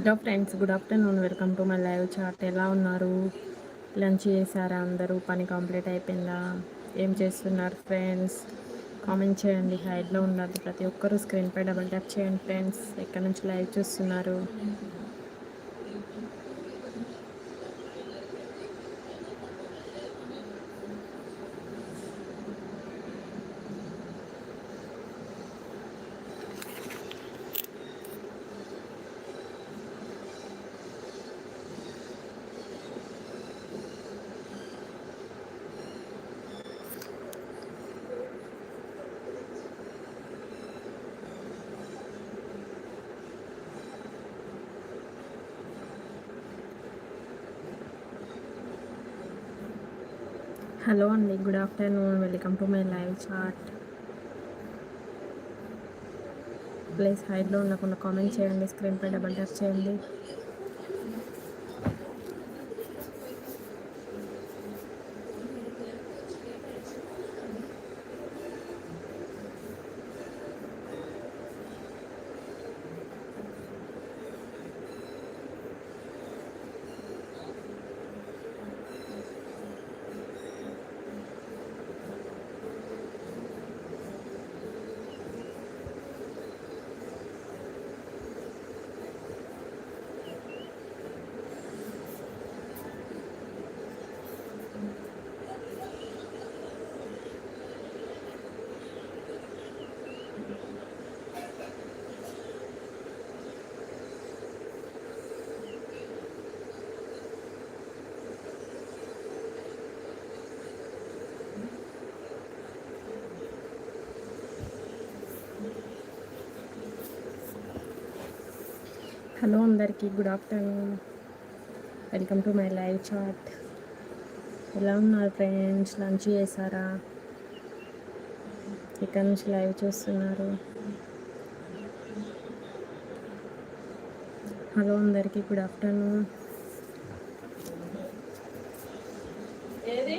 Hello friends good afternoon welcome to my live chat ఎలా ఉన్నారు? Lunch చేశారా అందరూ? పని కంప్లీట్ అయిపోయిందా? ఏం చేస్తున్నారు ఫ్రెండ్స్ కామెంట్ చేయండి. హైడ్లో ఉన్నది. ప్రతి ఒక్కరూ స్క్రీన్పై డబల్ ట్యాప్ చేయండి ఫ్రెండ్స్ ఎక్కడి నుంచి లైవ్ చూస్తున్నారు? హలో అండి good afternoon. Welcome to my live chat. Please హైడ్లో కొన్ని కామెంట్ చేయండి స్క్రీన్పై డబల్ టచ్ చేయండి. హలో అందరికీ good afternoon. Welcome to my live chat. ఎలా ఉన్నారు ఫ్రెండ్స్? లంచ్ చేశారా? ఇక్కడ నుంచి లైవ్ చూస్తున్నారు? హలో అందరికీ గుడ్ ఆఫ్టర్నూన్. ఏది?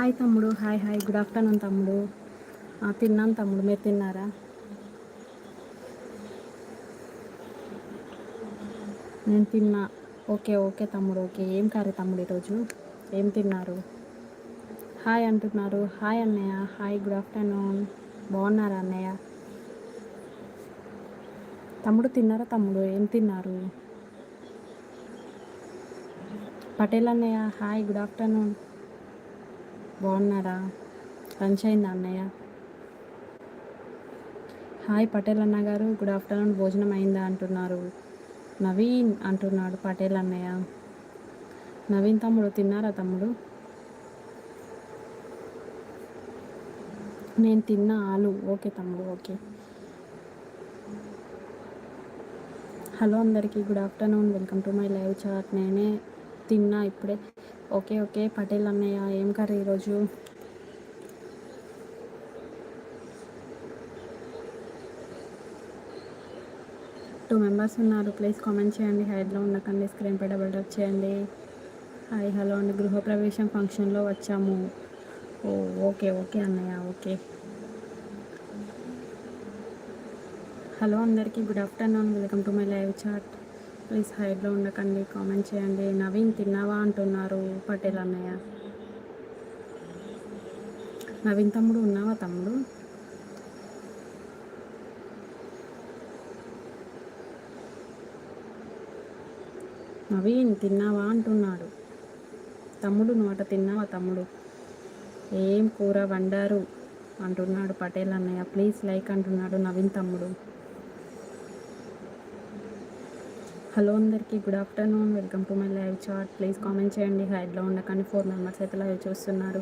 హాయ్ తమ్ముడు హాయ్ హాయ్. గుడ్ ఆఫ్టర్నూన్ తమ్ముడు. తిన్నాను తమ్ముడు. మీరు తిన్నారా? నేను తిన్నా. ఓకే ఓకే తమ్ముడు ఓకే. ఏం కర్రీ తమ్ముడు ఈరోజు? ఏం తిన్నారు? హాయ్ అంటున్నారు. హాయ్ అన్నయ్య. Hi good afternoon. బాగున్నారా అన్నయ్య? తమ్ముడు తిన్నారా తమ్ముడు? ఏం తిన్నారు? పటేల్ అన్నయ్య హాయ్ గుడ్ ఆఫ్టర్నూన్. బాగున్నారా? లంచ్ అయిందా అన్నయ్య? హాయ్ పటేల్ అన్న గారు గుడ్ ఆఫ్టర్నూన్ భోజనం అయిందా అంటున్నారు. నవీన్ అంటున్నాడు పటేల్ అన్నయ్య. నవీన్ తమ్ముడు తిన్నారా తమ్ముడు? నేను తిన్న ఆలు. ఓకే తమ్ముడు ఓకే. హలో అందరికీ good afternoon welcome to my live chat. నేనే తిన్నా ఇప్పుడే. Okay okay. పటేల్ అన్నయ్య ఏం కర్రీ ఈరోజు? టూ మెంబర్స్ ఉన్నారు. ప్లీజ్ కామెంట్ చేయండి. హైడ్లో ఉండకండి. స్క్రీన్పై డబల్ టచ్ చేయండి. హాయ్ హలో అండి. గృహప్రవేశం ఫంక్షన్లో వచ్చాము. ఓ ఓకే ఓకే అన్నయ్య ఓకే. హలో అందరికీ good afternoon. Welcome to my live chat. Please హైడ్లో ఉండకండి కామెంట్ చేయండి. నవీన్ తిన్నావా అంటున్నారు పటేల్ అన్నయ్య. నవీన్ తమ్ముడు ఉన్నావా తమ్ముడు? నవీన్ తిన్నావా అంటున్నాడు. తమ్ముడు నోట తిన్నావా తమ్ముడు? ఏం కూర వండారు? అంటున్నాడు పటేల్ అన్నయ్య. ప్లీజ్ లైక్ అంటున్నాడు నవీన్ తమ్ముడు. హలో అందరికీ good afternoon. Welcome to my live chat. Please comment చేయండి. హైడ్లో ఉండకండి. ఫోర్ మెంబర్స్ అయితే లైవ్ చూస్తున్నారు.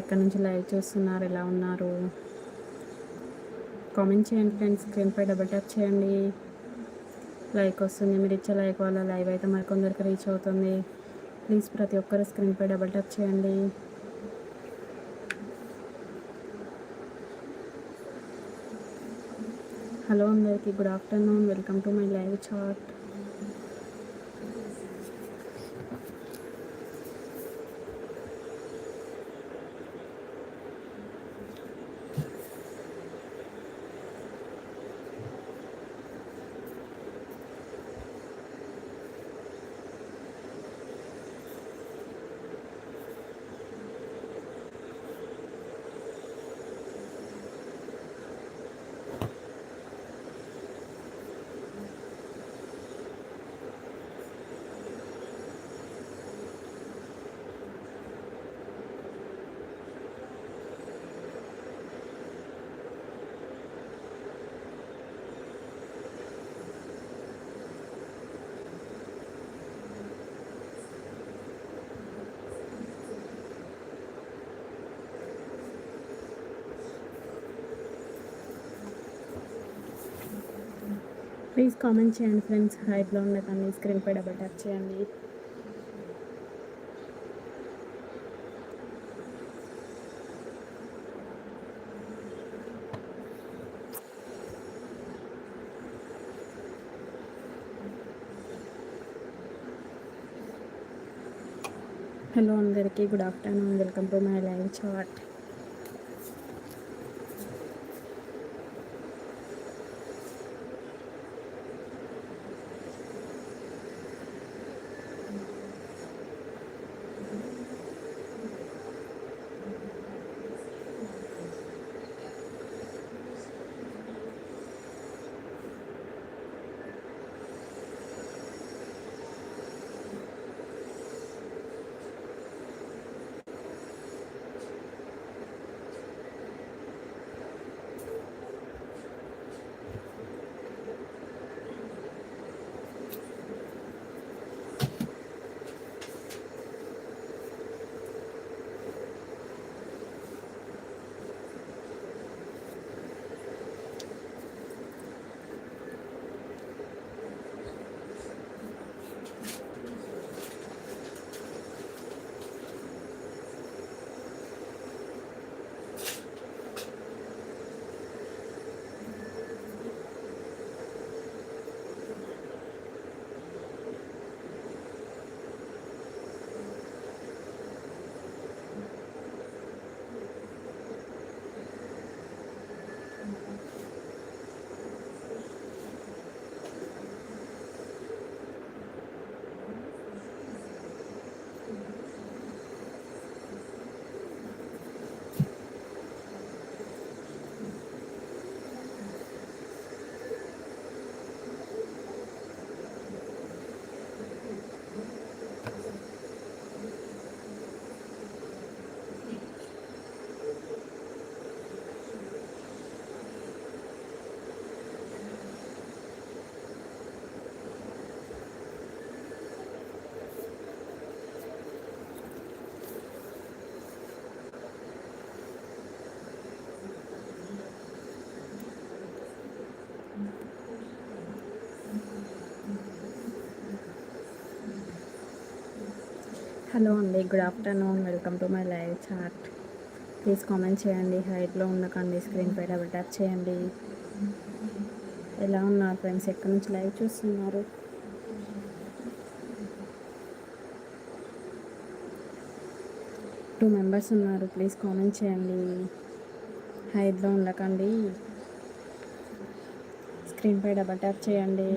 ఎక్కడి నుంచి లైవ్ చూస్తున్నారు? ఎలా ఉన్నారు? కామెంట్ చేయండి ఫ్రెండ్స్. స్క్రీన్పై డబుల్ ట్యాప్ చేయండి. లైక్ వస్తుంది. మీరు ఇచ్చే లైక్ వల్ల లైవ్ అయితే మరికొందరికి రీచ్ అవుతుంది. ప్లీజ్ ప్రతి ఒక్కరు స్క్రీన్పై డబుల్ ట్యాప్ చేయండి. హలో అందరికీ good afternoon. Welcome to my live chat. Please comment చేయండి ఫ్రెండ్స్ హైట్లో ఉండకండి స్క్రీన్ పై డబల్ ట్యాప్ చేయండి. హలో అందరికీ good afternoon welcome to my live chat hello అండి good afternoon welcome to my live chat. Please comment చేయండి హైట్లో ఉండకండి స్క్రీన్ పై డబుల్ ట్యాప్ చేయండి. ఎలా ఉన్నారు ఫ్రెండ్స్? ఎక్కడి నుంచి లైవ్ చూస్తున్నారు? టూ మెంబర్స్ ఉన్నారు ప్లీజ్ కామెంట్ చేయండి. హైట్లో ఉండకండి. స్క్రీన్పై డబల్ ట్యాప్ చేయండి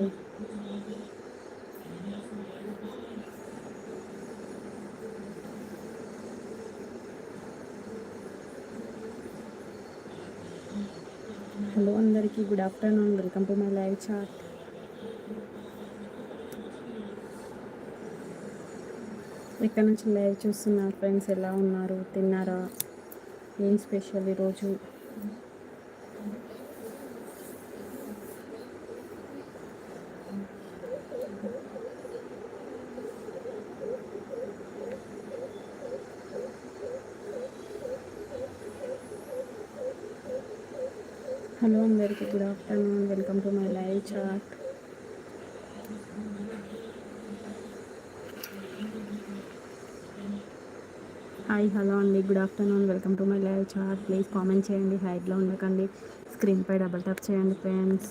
హలో అందరికీ good afternoon welcome to my live chat ఇక్కడ నుంచి లైవ్ చూస్తున్నారు ఫ్రెండ్స్ ఎలా ఉన్నారు? తిన్నారా? ఏం స్పెషల్ ఈరోజు హలో అందరికీ good afternoon welcome to my live chat hi hello అండి. Good afternoon welcome to my live chat please comment చేయండి హైట్లో ఉండకండి. స్క్రీన్పై డబల్ ట్యాప్ చేయండి ఫ్రెండ్స్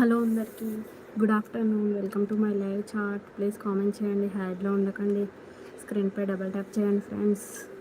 హలో అందరికీ. Good afternoon. Welcome to my live chat. Please comment చేయండి. హ్యాడ్లో ఉండకండి. స్క్రీన్పై డబల్ ట్యాప్ చేయండి ఫ్రెండ్స్.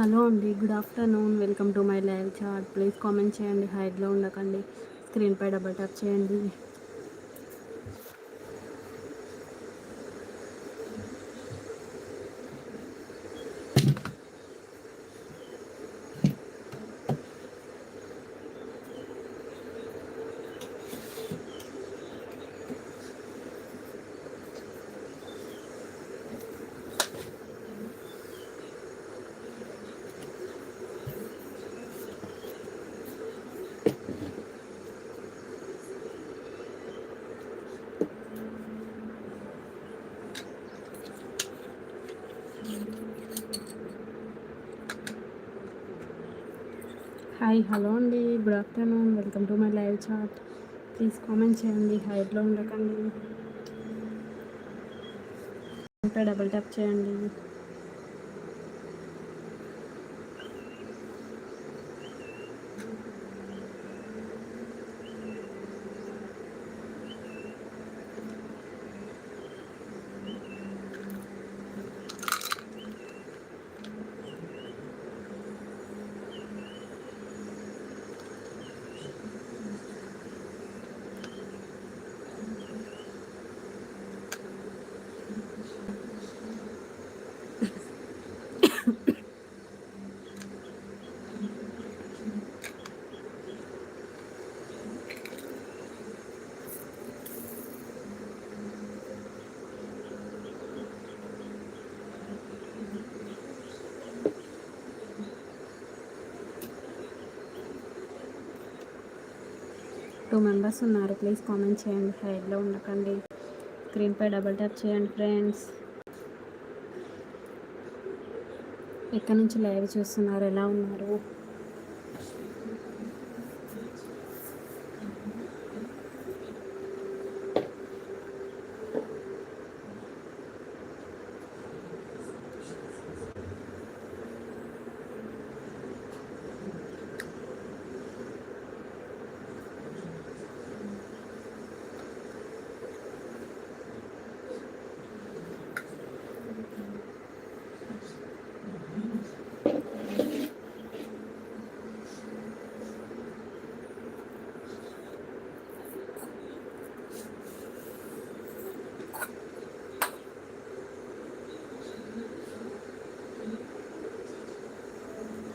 హలో అండి good afternoon. Welcome to my live chat. Please comment చేయండి హైడ్లో ఉండకండి. స్క్రీన్పై డబల్ ట్యాప్ చేయండి. హాయ్ హలో అండి. Good afternoon. Welcome to my live chat. Please comment చేయండి. హైట్లో ఉండకండి. డబల్ ట్యాప్ చేయండి. టూ మెంబర్స్ ఉన్నారు. ప్లీజ్ కామెంట్ చేయండి. హైడ్లో ఉండకండి. స్క్రీన్పై డబుల్ ట్యాప్ చేయండి ఫ్రెండ్స్. ఎక్కడి నుంచి లైవ్ చూస్తున్నారు. ఎలా ఉన్నారు?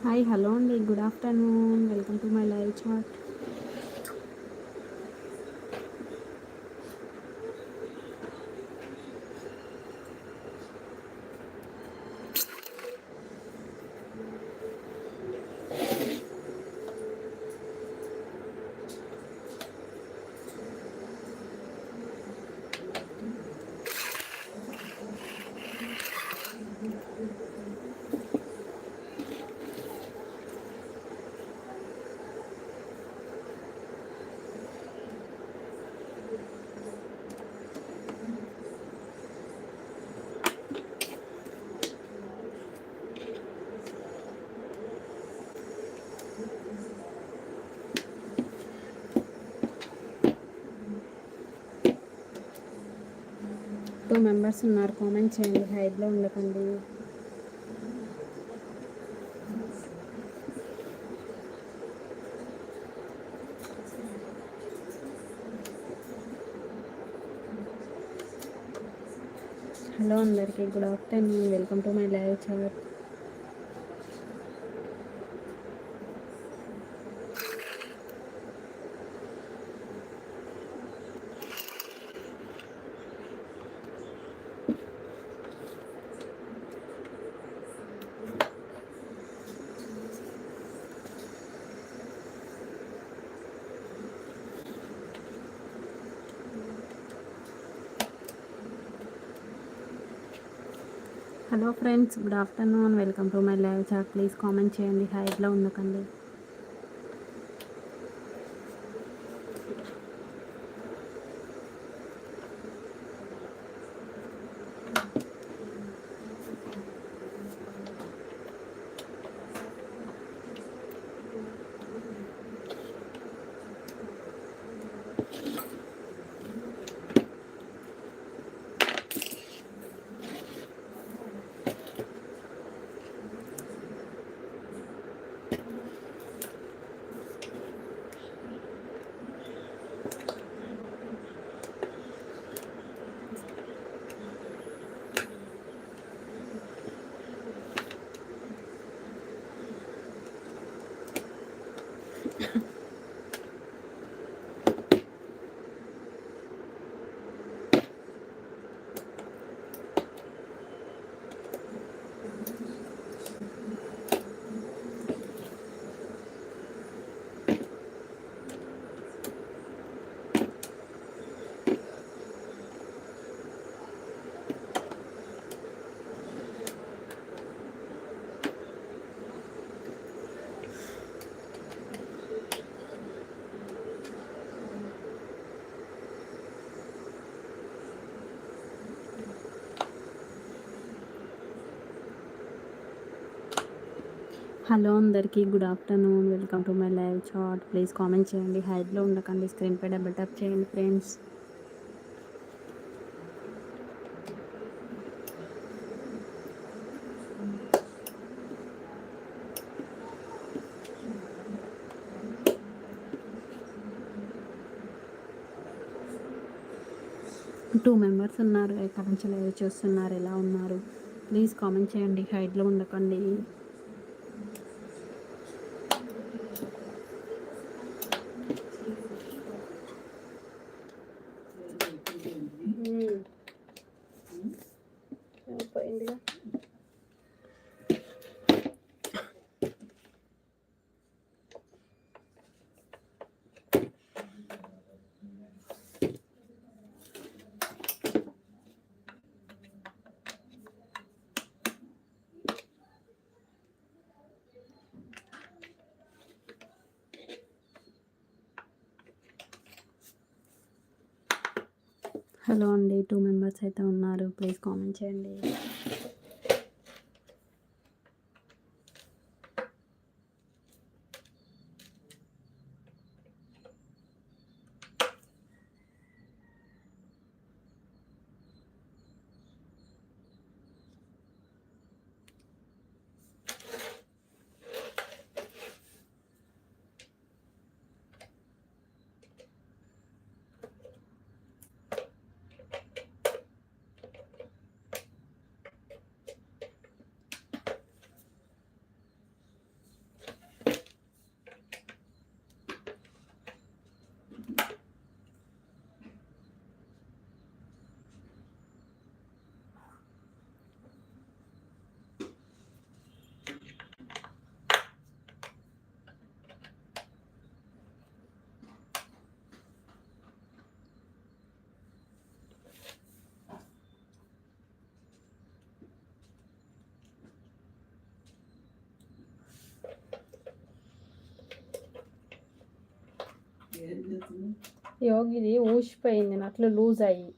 హాయ్ హలో అండి. Good afternoon. Welcome to my live chat. Two members ఉన్నారు. కామెంట్ చేయండి. హైడ్లో ఉండకండి. హలో అందరికీ good afternoon. Welcome to my live chat. Hello friends good afternoon. Welcome to my live chat. Please comment చేయండి. హైట్లో ఉండకండి hello అందరికీ good afternoon. Welcome to my live chat. Please comment చేయండి. హైడ్లో ఉండకండి. స్క్రీన్పై డబుల్ ట్యాప్ చేయండి ఫ్రెండ్స్. టూ మెంబర్స్ ఉన్నారు. ఎక్కడి నుంచి లైవ్ చూస్తున్నారు? ఎలా ఉన్నారు? ప్లీజ్ కామెంట్ చేయండి. హైడ్లో ఉండకండి పోయిందిగా హలో అండి అయితే ఉన్నారు. ప్లీజ్ కామెంట్ చేయండి. యోగిది ఊసిపోయింది నట్లు లూజ్ అయ్యి.